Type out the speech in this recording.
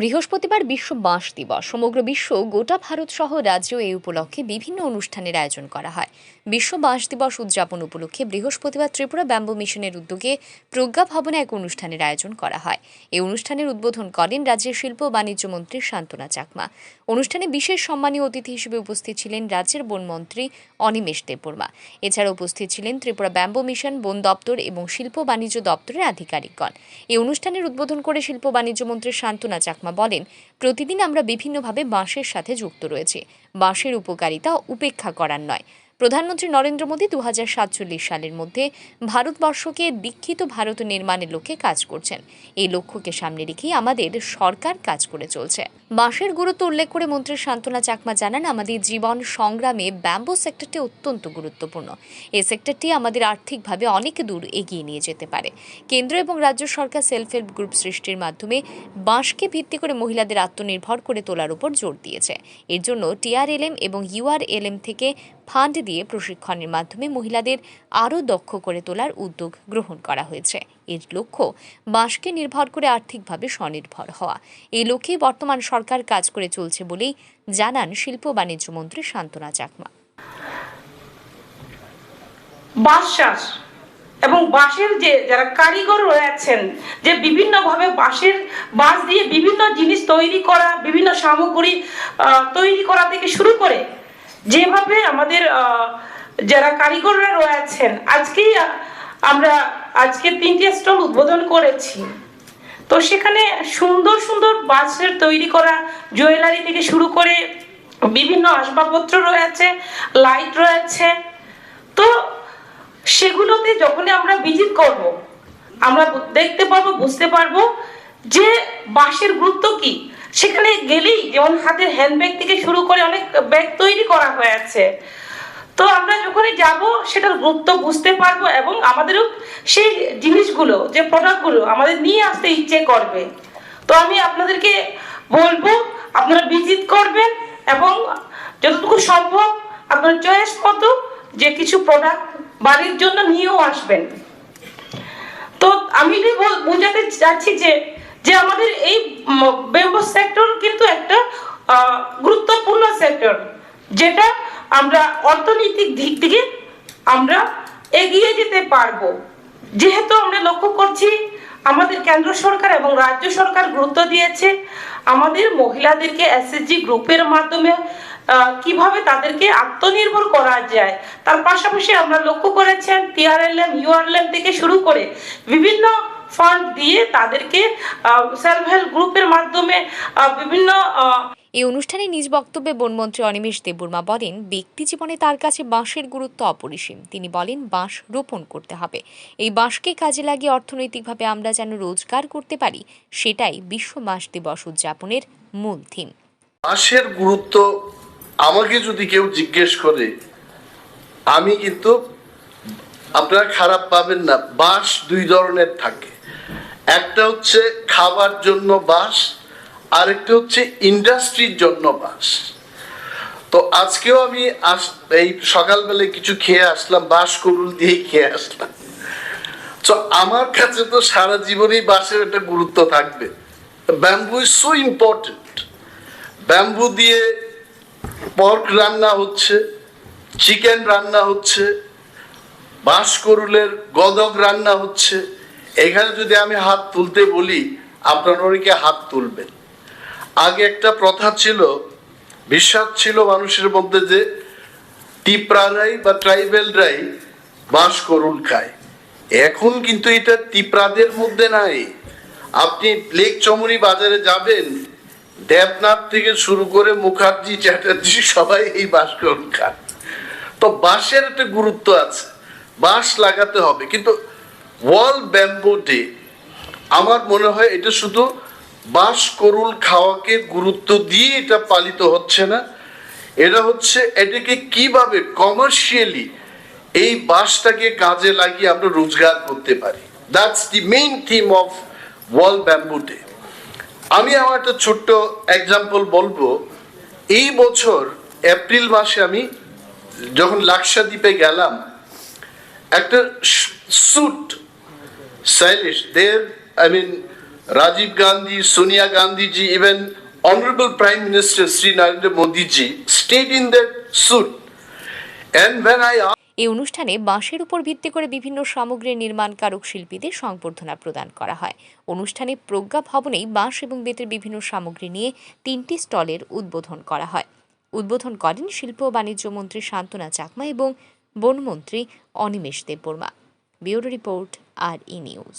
বৃহস্পতিবার বিশ্ব বাঁশ দিবস। সমগ্র বিশ্ব গোটা ভারত সহ রাজ্য এই উপলক্ষে বিভিন্ন অনুষ্ঠানের আয়োজন করা হয়। বিশ্ব বাঁশ দিবস উদযাপন উপলক্ষে বৃহস্পতিবার ত্রিপুরা ব্যাম্বু মিশনের উদ্যোগে প্রজ্ঞা ভবনে এক অনুষ্ঠানের আয়োজন করা হয়। এই অনুষ্ঠানের উদ্বোধন করেন রাজ্যের শিল্প ও বাণিজ্য মন্ত্রী শান্তনা চাকমা। অনুষ্ঠানে বিশেষ সম্মানীয় অতিথি হিসেবে উপস্থিত ছিলেন রাজ্যের বনমন্ত্রী অনিমেষ দেববর্মা। এছাড়া উপস্থিত ছিলেন ত্রিপুরা ব্যাম্বু মিশন, বন দপ্তর এবং শিল্প বাণিজ্য দপ্তরের আধিকারিকগণ। এই অনুষ্ঠানের উদ্বোধন করে শিল্প বাণিজ্য মন্ত্রী শান্তনা চাকমা বলেন, প্রতিদিন আমরা বিভিন্নভাবে বাঁশের সাথে যুক্ত রয়েছি। বাঁশের উপকারিতা উপেক্ষা করার নয়। প্রধানমন্ত্রী নরেন্দ্র মোদী দু হাজার সাতচল্লিশ সালের মধ্যে ভারতবর্ষকে দীক্ষিত ভারত নির্মাণের লক্ষ্যে কাজ করছেন। এই লক্ষ্যকে সামনে রেখেই আমাদের সরকার কাজ করে চলছে। বাঁশের গুরুত্ব উল্লেখ করে মন্ত্রী শান্তনা চাকমা জানান, আমাদের জীবন সংগ্রামে ব্যাম্বো সেক্টরটি অত্যন্ত গুরুত্বপূর্ণ। এই সেক্টরটি আমাদের আর্থিকভাবে অনেক দূর এগিয়ে নিয়ে যেতে পারে। কেন্দ্র এবং রাজ্য সরকার সেলফ হেল্প গ্রুপ সৃষ্টির মাধ্যমে বাঁশকে ভিত্তি করে মহিলাদের আত্মনির্ভর করে তোলার উপর জোর দিয়েছে। এর জন্য টিআরএলএম এবং ইউআরএলএম থেকে ফান্ড দিয়ে প্রশিক্ষণের মাধ্যমে মহিলাদের আরও দক্ষ করে তোলার উদ্যোগ গ্রহণ করা হয়েছে। এর লক্ষ্য বাঁশকে নির্ভর করে আর্থিকভাবে স্বনির্ভর হওয়া। এই লক্ষ্যেই বর্তমান সরকার কাজ করে চলছে বলেই জানান শিল্প বাণিজ্য মন্ত্রী শান্তনা চাকমা। বাঁশ চাষ এবং বাঁশের যে যারা কারিগর রয়েছেন যে বিভিন্নভাবে বাঁশের বাঁশ দিয়ে বিভিন্ন জিনিস তৈরি করা, বিভিন্ন সামগ্রী তৈরি করা থেকে শুরু করে যেভাবে আমাদের যারা কারিগররা রয়েছেন আজকেই আমরা আজকে তিনটে স্টল উদ্বোধন করেছি। তো সেখানে সুন্দর সুন্দর বাঁশের তৈরি করা জুয়েলারি থেকে শুরু করে বিভিন্ন আসবাবপত্র রয়েছে, লাইট রয়েছে। তো সেগুলোতে যখনই আমরা ভিজিট করব, আমরা দেখতে পারব, বুঝতে পারব যে বাঁশের গুরুত্ব কি। সেখানে গেলেই যেমন হাতের হ্যান্ডব্যাগ থেকে শুরু করে অনেক ব্যাগ তৈরি করা হয়েছে। তো আমরা যখনই যাব, সেটার গুরুত্ব বুঝতে পারব এবং আমাদেরও সেই জিনিসগুলো, যে প্রোডাক্টগুলো আমাদের নিয়ে আসতে ইচ্ছে করবে। তো আমি আপনাদেরকে বলব, আপনারা ভিজিট করবেন এবং যতটুকু সম্ভব আপনার চয়েস মতো যে কিছু প্রোডাক্ট বাড়ির জন্য নিয়েও আসবেন। তো আমি বোঝাতে চাচ্ছি যে যে আমাদের এই বেম্বো সেক্টর কিন্তু একটা গুরুত্বপূর্ণ সেক্টর যেটা আমরা অর্থনৈতিক দিক থেকে আমরা এগিয়ে যেতে পারব। যেহেতু আমরা লক্ষ্য করছি আমাদের কেন্দ্র সরকার এবং রাজ্য সরকার গুরুত্ব দিয়েছে, আমাদের মহিলাদেরকে এসএসজি গ্রুপের মাধ্যমে কীভাবে তাদেরকে আত্মনির্ভর করা যায়, তার পাশাপাশি আমরা লক্ষ্য করেছেন টিআরএলএম ইউআরএলএম থেকে শুরু করে বিভিন্ন ফান্ড দিয়ে তাদেরকে সেলফ হেল্প গ্রুপের মাধ্যমে বিভিন্ন এই অনুষ্ঠানে নিজ বক্তব্যে বনমন্ত্রী অনিমেষ দেববর্মা বলেন, ব্যক্তি জীবনে তার কাছে বাঁশের গুরুত্ব অপরিসীম। তিনি বলেন, বাঁশ রোপণ করতে হবে। এই বাঁশকে কাজে লাগিয়ে অর্থনৈতিকভাবে আমরা যেন রোজগার করতে পারি, সেটাই বিশ্ব বাঁশ দিবস উদযাপনের মূল থিম বাঁশের গুরুত্ব আমাকে যদি কেউ জিজ্ঞেস করে, আমি কিন্তু আপনারা খারাপ পাবেন না, বাঁশ দুই ধরনের থাকে। একটা হচ্ছে খাবার জন্য বাঁশ আরেকটা হচ্ছে ইন্ডাস্ট্রির জন্য বাঁশ তো আজকেও আমি এই সকালবেলায় কিছু খেয়ে আসলাম, বাঁশ করুল দিয়েই খেয়ে আসলাম। তো আমার কাছে তো সারা জীবনই বাঁশের একটা গুরুত্ব থাকবে। Bamboo is so important bamboo দিয়ে পর্ক রান্না হচ্ছে চিকেন রান্না হচ্ছে বাঁশকরুলের গদক রান্না হচ্ছে। এখানে যদি আমি হাত তুলতে বলি, আপনারা অনেকে হাত তুলবেন। আগে একটা প্রথা ছিল, বিশ্বাস ছিল মানুষের মধ্যে যে টিপ্রারাই বা ট্রাইবেলরাই বাঁশ করুন খায়। এখন কিন্তু এটা টিপ্রাদের মধ্যে নাই। আপনি লেক চমুনি বাজারে যাবেন, দেবনাথ থেকে শুরু করে মুখার্জি চ্যাটার্জি সবাই এই বাঁশ করুন খান। তো বাঁশের একটা গুরুত্ব আছে বাঁশ লাগাতে হবে। কিন্তু ওয়ার্ল্ড ব্যাম্বো ডে, আমার মনে হয় এটা শুধু বাঁশ করুল খাওয়াকে গুরুত্ব দিয়ে এটা পালিত হচ্ছে না। এটা হচ্ছে, এটাকে কীভাবে কমার্শিয়ালি এই বাঁশটাকে কাজে লাগিয়ে আমরা রোজগার করতে পারি? That's the main theme of world bamboo day আমি আমার একটা ছোট্ট এক্সাম্পল বলব। এই বছর এপ্রিল মাসে আমি যখন লাক্ষাদ্বীপে গেলাম, একটা suit stylish there I mean Rajiv Gandhi, Sonia Gandhi ji, even Honorable Prime Minister Sri Narendra Modi ji stayed in their suit. I এই অনুষ্ঠানে বাঁশের উপর ভিত্তি করে বিভিন্ন সামগ্রীর নির্মাণকারক শিল্পীদের সংবর্ধনা প্রদান করা হয়। অনুষ্ঠানে প্রজ্ঞা ভবনেই বাঁশ এবং বেতের বিভিন্ন সামগ্রী নিয়ে তিনটি স্টলের উদ্বোধন করা হয়। উদ্বোধন করেন শিল্প ও বাণিজ্য মন্ত্রী শান্তনা চাকমা এবং বনমন্ত্রী অনিমেষ দেববর্মা। ব্যুরো রিপোর্ট আর ই নিউজ।